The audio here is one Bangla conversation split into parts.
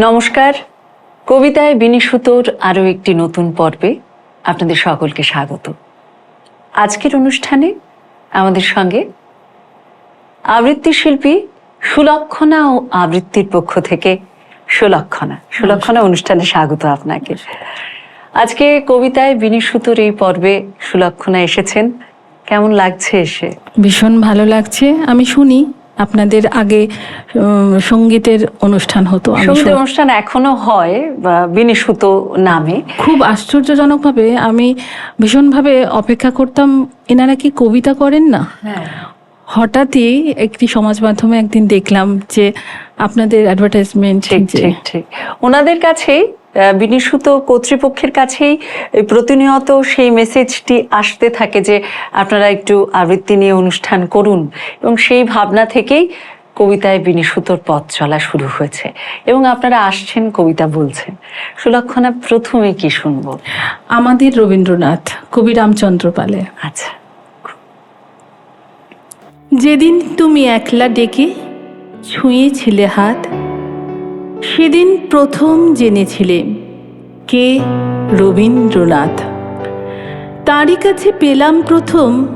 নমস্কার। কবিতায় বিনিশুতোর আরও একটি নতুন পর্বে আপনাদের সকলকে স্বাগত। আজকের অনুষ্ঠানে আমাদের সঙ্গে আবৃত্তি শিল্পী সুলক্ষণা ও আবৃত্তির পক্ষ থেকে সুলক্ষণা। সুলক্ষণা অনুষ্ঠানে স্বাগত আপনাকে। আজকে কবিতায় বিনিশুতোর এই পর্বে সুলক্ষণা এসেছেন। কেমন লাগছে এসে? ভীষণ ভালো লাগছে। আমি শুনি। আপনাদের আগে সঙ্গীতের অনুষ্ঠান হতো আমি সংগীত শুন- অনুষ্ঠান এখনও হয় বা বিনিশুতো নামে। খুব আশ্চর্যজনকভাবে আমি ভীষণভাবে অপেক্ষা করতাম এনারা কি কবিতা করেন না? হ্যাঁ। হঠাৎই একটি সমাজ মাধ্যমে একদিন দেখলাম যে আপনাদের অ্যাডভার্টাইজমেন্ট ঠিক ঠিক ঠিক। ওনাদের কাছেই বিনিশুত কর্তৃপক্ষের কাছেই প্রতিনিয়ত সেই মেসেজটি আসতে থাকে যে আপনারা একটু আবৃত্তি নিয়ে অনুষ্ঠান করুন। এবং সেই ভাবনা থেকেই কবিতায় বিনিশুতর পথ চলা শুরু হয়েছে। এবং আপনারা আসছেন কবিতা বলছেন। সুলক্ষণা প্রথমে কি শুনব? আমাদের রবীন্দ্রনাথ কবি রামচন্দ্র পালে। আচ্ছা। যেদিন তুমি একলা ডেকে ছুঁয়েছিলে হাত সেদিন প্রথম জেনেছিলে কে রবীন্দ্রনাথ। তারই কাছে পেলাম প্রথম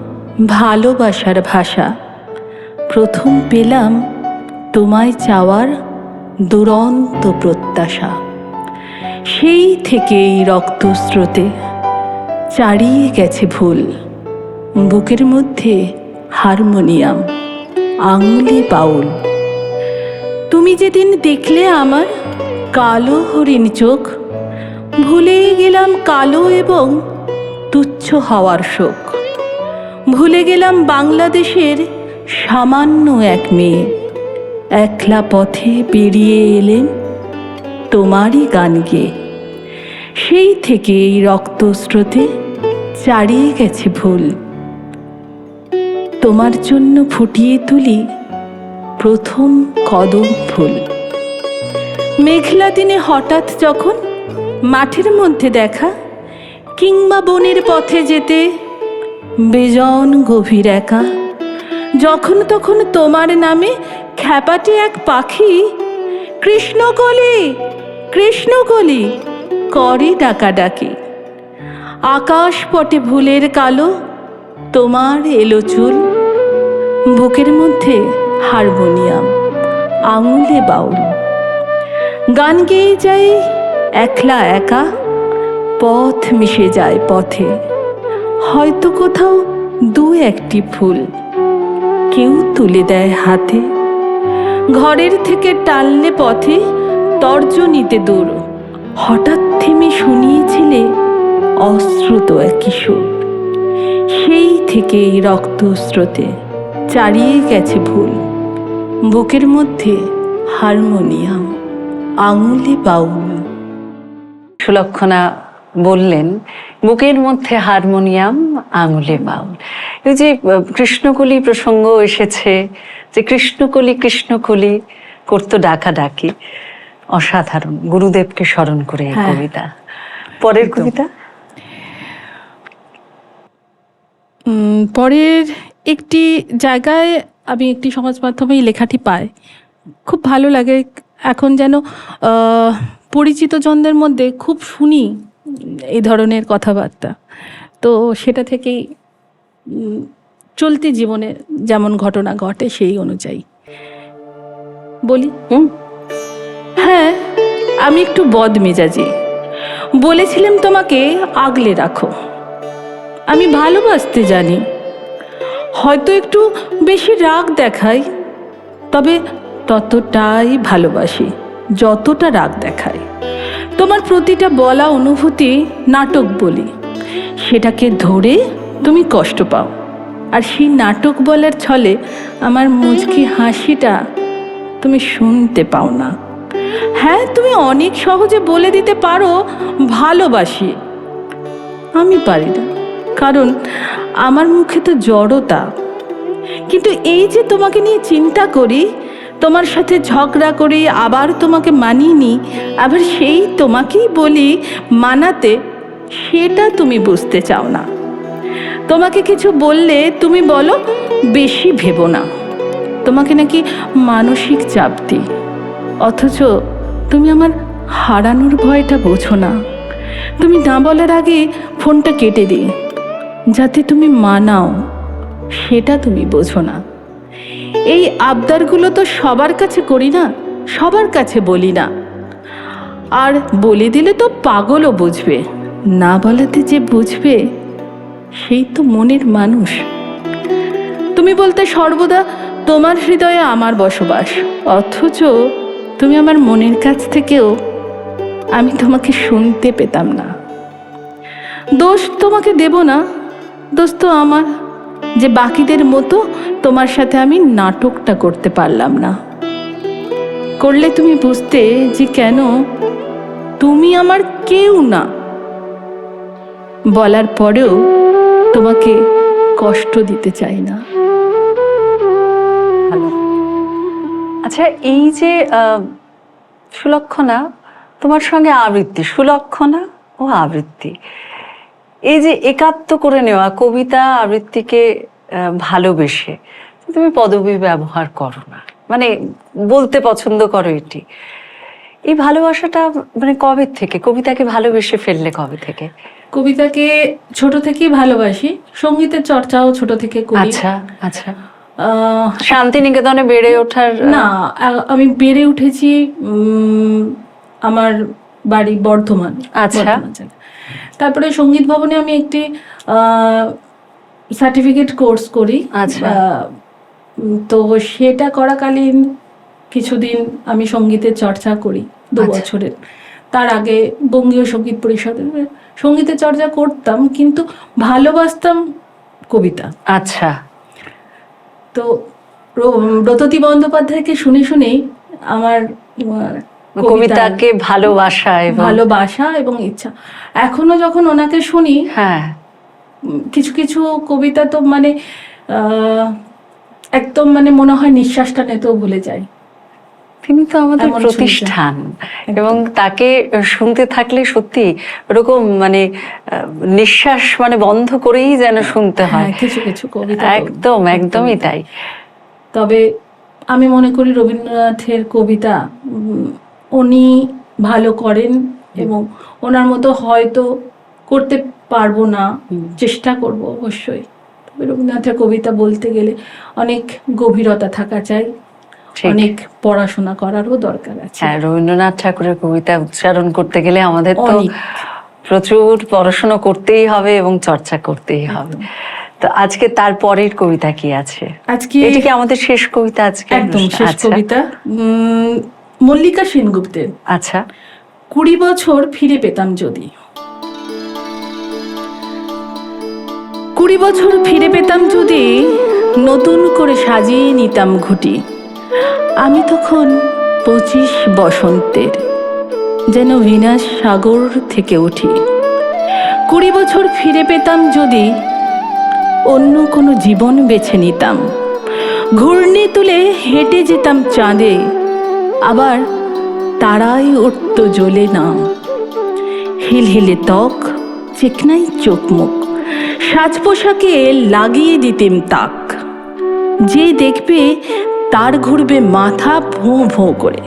ভালোবাসার ভাষা। প্রথম পেলাম তোমায় চাওয়ার দুরন্ত প্রত্যাশা। সেই থেকেই রক্তস্রোতে চারিয়ে গেছে ভুল। বুকের মধ্যে হারমোনিয়াম, আঙুলি, বাউল। তুমি যেদিন দেখলে আমার কালো হরিণ চোখ, ভুলেই গেলাম কালো এবং তুচ্ছ হওয়ার শোক। ভুলে গেলাম বাংলাদেশের সামান্য এক মেয়ে, একলা পথে বেরিয়ে এলেন তোমারই গান গেয়ে। সেই থেকে এই রক্তস্রোতে চারিয়ে গেছে ভুল। তোমার জন্য ফুটিয়ে তুলি প্রথম কদম ফুল। মেঘলা দিনে হঠাৎ যখন মাঠের মধ্যে দেখা, কিংবা বনের পথে যেতে বেজন গভীর একা, যখন তখন তোমার নামে খ্যাপাটে এক পাখি, কৃষ্ণকলি কৃষ্ণকলি করে ডাকাডাকি। আকাশ পটে ভুলের কালো, তোমার এলো চুল বুকের মধ্যে হারমোনিয়াম, আঙুলে বাউল। গান গেয়ে যাই একলা একা, পথ মিশে যায় পথে। হয়তো কোথাও দু একটি ফুল কেউ তুলে দেয় হাতে। ঘরের থেকে টাললে পথে তর্জনীতে দূর। হঠাৎ থেমে শুনিয়েছিলে অশ্রুত এক কিশোর সেই থেকেই রক্তস্রোতে চারিয়ে গেছে ভুল। বুকের মধ্যে হারমোনিয়াম আঙুলে বাউল। সুলক্ষণা বললেন বুকের মধ্যে হারমোনিয়াম আঙুলে বাউল। এই যে কৃষ্ণকলি প্রসঙ্গ এসেছে যে কৃষ্ণকলি কৃষ্ণকলি করতো ডাকা ডাকি অসাধারণ গুরুদেবকে স্মরণ করে এই হ্যাঁ। কবিতা। পরের কবিতা? উম, পরের একটি জায়গায় আমি একটি সমাজ মাধ্যমে এই লেখাটি পাই। খুব ভালো লাগে। এখন যেন পরিচিত জনদের মধ্যে খুব শুনি এই ধরনের কথাবার্তা। তো সেটা থেকেই চলতি জীবনে যেমন ঘটনা ঘটে সেই অনুযায়ী। বলি? হুম। হ্যাঁ আমি একটু বদ মেজাজি। বলেছিলাম তোমাকে আগলে রাখো। আমি ভালোবাসতে জানি। হয়তো একটু বেশি রাগ দেখাই, তবে ততটাই ভালোবাসি, যতটা রাগ দেখাই। তোমার প্রতিটা বলা অনুভূতি নাটক বলি। সেটাকে ধরে তুমি কষ্ট পাও। আর সেই নাটক বলার ছলে আমার মুচকি হাসিটা তুমি শুনতে পাও না। হ্যাঁ তুমি অনেক সহজে বলে দিতে পারো, ভালোবাসি। আমি পারি না। কারণ আমার মুখে তো জড়তা কিন্তু এই যে তোমাকে নিয়ে চিন্তা করি, তোমার সাথে ঝগড়া করি, আবার তোমাকে মানিয়ে নিই, আবার সেই তোমাকেই বলি মানাতে, সেটা তুমি বুঝতে চাও না। তোমাকে কিছু বললে তুমি বলো, বেশি ভেবো না। তোমাকে নাকি মানসিক চাপ দিই। অথচ তুমি আমার হারানোর ভয়টা বোঝো না। তুমি না বলার আগে ফোনটা কেটে দিই। যাতে তুমি মানাও, সেটা তুমি বোঝো না। এই আবদারগুলো তো সবার কাছে করি না, সবার কাছে বলি না। আর বলে দিলে তো পাগলও বুঝবে, না বলাতে যে বুঝবে, সেই তো মনের মানুষ। তুমি বলতে সর্বদা তোমার হৃদয়ে আমার বসবাস, অথচ তুমি আমার মনের কাছ থেকেও আমি তোমাকে শুনতে পেতাম না। দোষ তোমাকে দেব না দোষ তো আমার, যে বাকিদের মতো তোমার সাথে আমি নাটকটা করতে পারলাম না। করলে তুমি বুঝতে যে কেন তুমি আমার কেউ না। বলার পরেও তোমাকে কষ্ট দিতে চাই না। আচ্ছা এই যে সুলক্ষণা, তোমার সঙ্গে আবৃত্তি, সুলক্ষণা ও আবৃত্তি এই যে একাত্ম করে নেওয়া কবিতা আবৃত্তিকে ভালোবেসে তুমি পদবী ব্যবহার করো না। মানে বলতে পছন্দ করো এটি। এই ভালোবাসাটা মানে কবে থেকে? কবিতাকে ভালোবেসে ফেললে কবে থেকে? কবিতাকে ছোট থেকেই ভালোবাসি সঙ্গীতের চর্চাও ছোট থেকে করি। আচ্ছা আচ্ছা। আহ, শান্তিনিকেতনে বেড়ে ওঠার না আমি বেড়ে উঠেছি উম, আমার বাড়ি বর্ধমান আচ্ছা। তারপরে সংগীত ভবনে আমি একটি সার্টিফিকেট কোর্স করি আচ্ছা। তো সেটা করাকালীন কিছুদিন আমি সঙ্গীতের চর্চা করি দু আচ্ছা। বছরের তার আগে বঙ্গীয় সংগীত পরিষদের সঙ্গীতের চর্চা করতাম কিন্তু ভালোবাসতাম কবিতা আচ্ছা তো ব্রততী বন্দ্যোপাধ্যায়কে শুনে শুনেই আমার কবিতাকে ভালোবাসা ভালোবাসা এবং ইচ্ছা। এখনও যখন ওনাকে শুনি হ্যাঁ। কিছু কিছু কবিতা তো মানে একদম মানে মনে হয় নিঃশ্বাসটা নিতেও ভুলে যাই তিনি তো আমাদের প্রতিষ্ঠান এবং তাকে শুনতে থাকলে সত্যি ওরকম মানে নিঃশ্বাস মানে বন্ধ করেই যেন শুনতে হ্যাঁ। হয় কিছু কিছু কবিতা একদম একদমই তাই। তবে আমি মনে করি রবীন্দ্রনাথের কবিতা উনি ভালো করেন এবং ওনার মতো হয়তো করতে পারব না চেষ্টা করব অবশ্যই। তবে রবীন্দ্রনাথের কবিতা বলতে গেলে অনেক গভীরতা থাকা চাই অনেক পড়াশোনা করারও দরকার আছে। হ্যাঁ রবীন্দ্রনাথ ঠাকুরের কবিতা উচ্চারণ করতে গেলে আমাদের তো প্রচুর পড়াশোনা করতেই হবে এবং চর্চা করতেই হবে। তো আজকে তার পরের কবিতা কি আছে? আজকে এটা কি আমাদের শেষ কবিতা আজকে? একদম শেষ আচ্ছা, কবিতা। মল্লিকা সেনগুপ্তের। আচ্ছা। কুড়ি বছর ফিরে পেতাম যদি। কুড়ি বছর ফিরে পেতাম যদি নতুন করে সাজিয়ে নিতাম ঘুটি। আমি তখন পঁচিশ বসন্তের যেন বিনাশ সাগর থেকে উঠি। কুড়ি বছর ফিরে পেতাম যদি অন্য কোনো জীবন বেছে নিতাম। ঘূর্ণি তুলে হেঁটে যেতাম চাঁদে। আবার তারাই উঠত জ্বলে নাম হিলহিলে ত্বক, চেকনাই চোখ মুখ। সাজ পোশাকে লাগিয়ে দিতেম তাক। যে দেখবে তার ঘুরবে মাথা ভোঁ ভোঁ করে।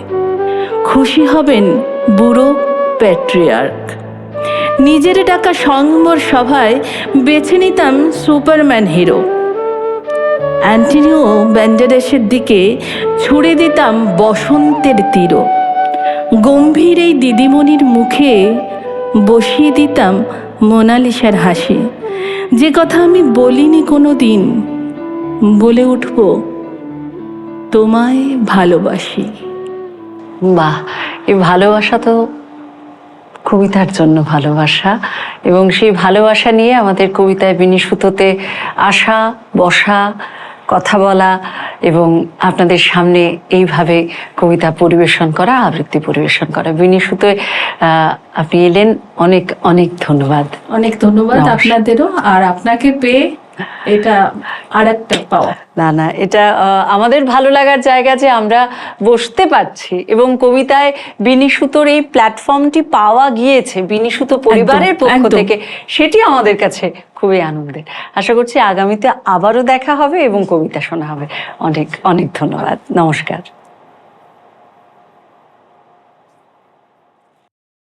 খুশি হবেন বুড়ো প্যাট্রিয়ার্ক। নিজের ডাকা সংবর সভায় বেছে নিতাম সুপারম্যান হিরো। অ্যান্টনিও ব্যান্ডারেসের দিকে ছুড়ে দিতাম বসন্তের তীর গম্ভীর এই দিদিমণির মুখে বসিয়ে দিতাম মোনালিসার হাসি। যে কথা আমি বলিনি কোনো দিন বলে উঠব, তোমায় ভালোবাসি। বাহ, এই ভালোবাসা তো কবিতার জন্য ভালোবাসা এবং সেই ভালোবাসা নিয়ে আমাদের কবিতায় বিনিশুতোতে আসা, বসা কথা বলা এবং আপনাদের সামনে এইভাবে কবিতা পরিবেশন করা আবৃত্তি পরিবেশন করা। বিনিশুতোয় আপনি এলেন অনেক অনেক ধন্যবাদ। অনেক ধন্যবাদ আপনাদেরও। আর আপনাকে পেয়ে এটা আর একটা পাওয়া। না না এটা আমাদের ভালো লাগার জায়গা যে আমরা বসতে পারছি এবং কবিতায় বিনিসুতোর এই প্ল্যাটফর্মটি পাওয়া গিয়েছে বিনিসুতো পরিবারের পক্ষ থেকে সেটি আমাদের কাছে খুবই আনন্দের। আশা করছি আগামীতে আবারও দেখা হবে এবং কবিতা শোনা হবে। অনেক অনেক ধন্যবাদ। নমস্কার।